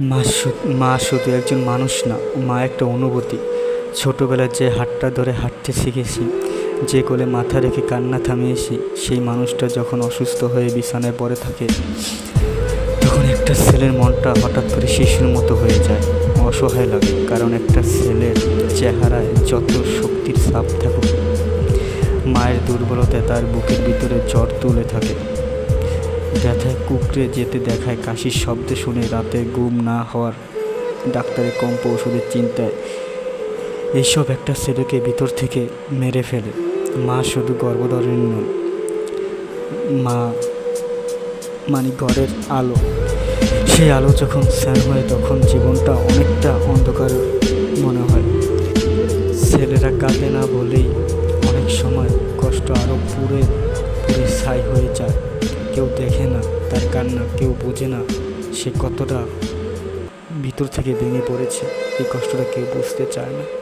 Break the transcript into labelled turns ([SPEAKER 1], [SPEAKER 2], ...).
[SPEAKER 1] মা মা শুধু একজন মানুষ না, মা একটা অনুভূতি। ছোটোবেলায় যে হাতটা ধরে হাঁটতে শিখেছি, যে কোলে মাথা রেখে কান্না থামিয়েছি, সেই মানুষটা যখন অসুস্থ হয়ে বিছানায় পড়ে থাকে, তখন একটা ছেলের মনটা হঠাৎ করে শিশুর মতো হয়ে যায়। অসহায় লাগে, কারণ একটা ছেলের চেহারায় যত শক্তির ছাপ থাকুক, মায়ের দুর্বলতায় তার বুকের ভিতরে জ্বর তুলে থাকে। ব্যথায় কুকড়ে যেতে দেখায় কাশির শব্দ শুনে রাতে ঘুম না হওয়ার ডাক্তারের কম্প ওষুধের চিন্তায়। এইসব একটা ছেলেকে ভিতর থেকে মেরে ফেলে। মা শুধু গর্ভধারণ নন মা মানে ঘরের আলো। সেই আলো যখন স্যান হয়, তখন জীবনটা অনেকটা অন্ধকার মনে হয়। ছেলেরা কাঁদে না বলেই অনেক সময় কষ্ট আরও পুরে পুরে ছাই হয়ে যায়। কেউ দেখে না, তার কান্না কেউ বোঝে না, সে কতটা ভিতর থেকে ভেঙে পড়েছে, এই কষ্টটা কেউ বুঝতে চায় না।